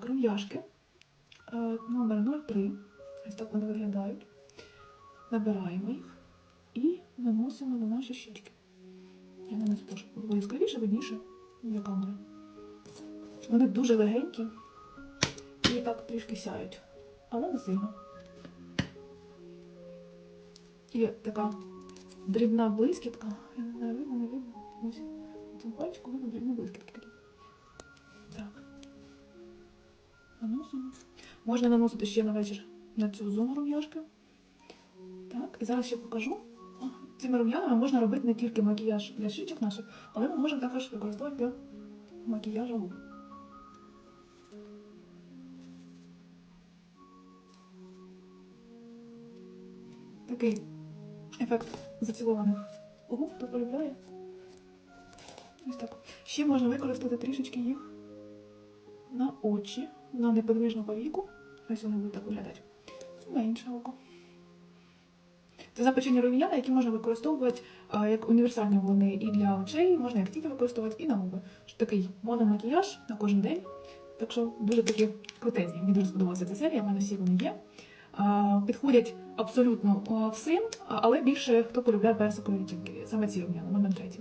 Так, рум'яшки. Е, Номер 03. Ось так вони виглядають. Набираємо їх і наносимо на наші щічки. Я нанесу теж яскравіше, видніше для камери. Вони дуже легенькі і так трішки сяють, але не сильно. І така дрібна блискітка. Я не знаю, видно, не видно. Ось цьому пальчику видно дрібні блискітки. Наносимо. Можна наносити ще на вечір на цю зону рум'яшки. Так, і зараз ще покажу. Цими рум'янами можна робити не тільки макіяж для щічок наших, але ми можемо також використовувати для макіяжу губ. Такий ефект зацілованих губ, хто полюбляє. Ось так. Ще можна використати трішечки їх на очі, на неподвижну повіку. Ось вони будуть так виглядати. На інше око. Це запечені рум'яна, які можна використовувати а, як універсальні вони і для очей, можна як тільки використовувати, і на губи. Такий мономакіяж на кожен день. Так що дуже такі крутезні. Мені дуже сподобалася ця серія, в мене всі вони є. А, підходять абсолютно всім, але більше хто полюбляє персикові відтінки. Саме ці рум'яна, номер третій.